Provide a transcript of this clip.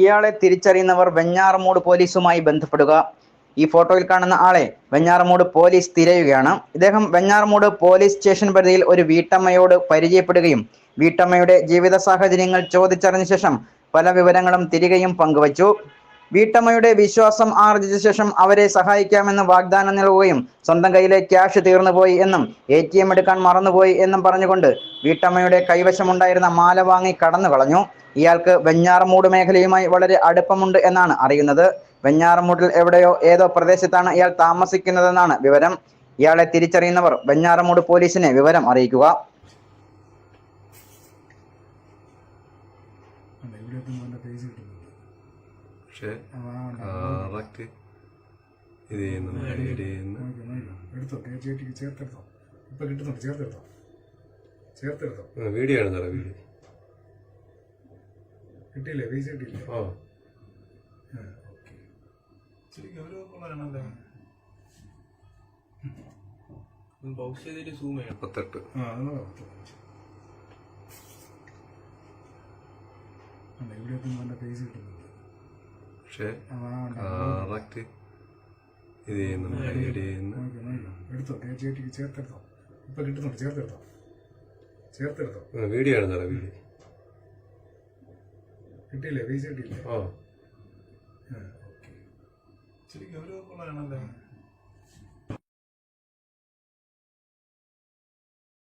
ഇയാളെ തിരിച്ചറിയുന്നവർ വെഞ്ഞാറമൂട് പോലീസുമായി ബന്ധപ്പെടുക. ഈ ഫോട്ടോയിൽ കാണുന്ന ആളെ വെഞ്ഞാറമൂട് പോലീസ് തിരയുകയാണ്. ഇദ്ദേഹം വെഞ്ഞാറമൂട് പോലീസ് സ്റ്റേഷൻ പരിധിയിൽ ഒരു വീട്ടമ്മയോട് പരിചയപ്പെടുകയും വീട്ടമ്മയുടെ ജീവിത സാഹചര്യങ്ങൾ ചോദിച്ചറിഞ്ഞ ശേഷം പല വിവരങ്ങളും തിരികെയും പങ്കുവച്ചു. വീട്ടമ്മയുടെ വിശ്വാസം ആർജിച്ച ശേഷം അവരെ സഹായിക്കാമെന്ന് വാഗ്ദാനം നൽകുകയും സ്വന്തം കയ്യിലെ ക്യാഷ് തീർന്നുപോയി എന്നും എ ടി എം എടുക്കാൻ മറന്നുപോയി എന്നും പറഞ്ഞുകൊണ്ട് വീട്ടമ്മയുടെ കൈവശമുണ്ടായിരുന്ന മാല വാങ്ങി കടന്നു കളഞ്ഞു. ഇയാൾക്ക് വെഞ്ഞാറമൂട് മേഖലയുമായി വളരെ അടുപ്പമുണ്ട് എന്നാണ് അറിയുന്നത്. വെഞ്ഞാറമൂട്ടിൽ എവിടെയോ ഏതോ പ്രദേശത്താണ് ഇയാൾ താമസിക്കുന്നതെന്നാണ് വിവരം. ഇയാളെ തിരിച്ചറിയുന്നവർ വെഞ്ഞാറമൂട് പോലീസിനെ വിവരം അറിയിക്കുക. പൈസ കിട്ടുന്നുണ്ട്? പക്ഷെ കറക്റ്റ് ഇത് ചെയ്യുന്നു എടുത്തോ ചേച്ചിക്ക് ചേർത്തെടുത്തോ. ഇപ്പം കിട്ടുന്നുണ്ട് ചേർത്തെടുത്തോ. ചേർത്തെടുത്തോ. വീഡിയോ ആണ് സാറേ വീഡിയോ. കിട്ടിയില്ലേ? പൈസ കിട്ടിയില്ലേ? ഓ മുപ്പത്തെട്ട്. ഇവിടെ എത്തുമ്പോൾ നല്ല പൈസ കിട്ടുന്നുണ്ട്. പക്ഷെ കറക്റ്റ് ഇത് ചെയ്യുന്നു എഡിറ്റ് ചെയ്യുന്നു. എടുത്തോ? ചേർത്തെടുത്തോ? ഇപ്പൊ കിട്ടുന്നുണ്ട്. ചേർത്തെടുത്തോ? ചേർത്തെടുത്തോ? വീഡിയോ ആണ് സാറേ വീഡിയോ കിട്ടിയില്ലേ? വീസ് കിട്ടിയില്ലേ? ഓക്കെ. ശരി ഗൗരവമുള്ളതാണല്ലേ